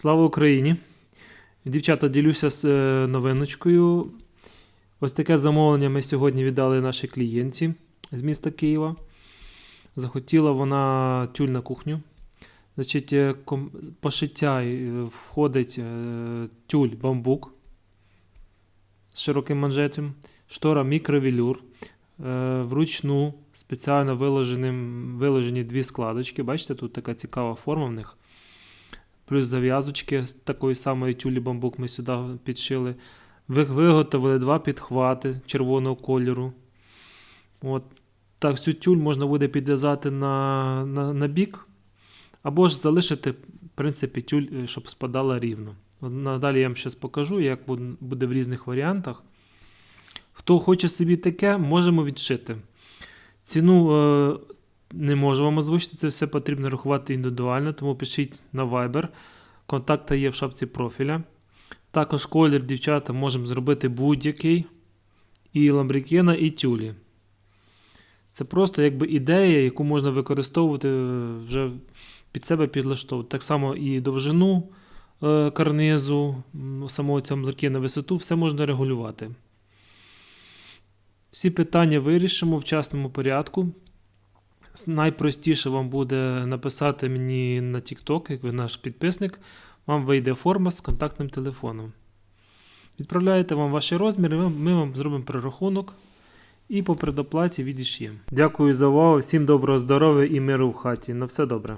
Слава Україні! Дівчата, ділюся з е, новиночкою. Ось таке замовлення ми сьогодні віддали нашій клієнтці з міста Києва. Захотіла вона тюль на кухню. Значить, е, пошиття е, входить тюль бамбук з широким манжетом, штора мікровелюр, е, вручну спеціально виложені дві складочки. Бачите, тут така цікава форма в них. Плюс зав'язочки такої самої тюлі бамбук ми сюди підшили. Виготовили два підхвати червоного кольору. От. Так, цю тюль можна буде підв'язати на, на, на бік, або ж залишити, в принципі, тюль, е, щоб спадала рівно. Надалі я вам зараз покажу, як буде в різних варіантах. Хто хоче собі таке, можемо відшити. Ціну е, не можу вам озвучити, це все потрібно рахувати індивідуально, тому пишіть на Viber. Контакти є в шапці профіля. Також колір, дівчата, можемо зробити будь-який. І ламбрікена, і тюлі. Це просто якби ідея, яку можна використовувати е, вже під себе підлаштовувати. Так само і довжину е, карнизу, самого цього ламбрікена, висоту, все можна регулювати. Всі питання вирішимо в частному порядку. Найпростіше вам буде написати мені на TikTok, як ви наш підписник. Вам вийде форма з контактним телефоном. Відправляєте вам ваші розміри, ми, вам зробимо перерахунок і по предоплаті відіш'ємо. Дякую за увагу, всім доброго здоров'я і миру в хаті. На все добре.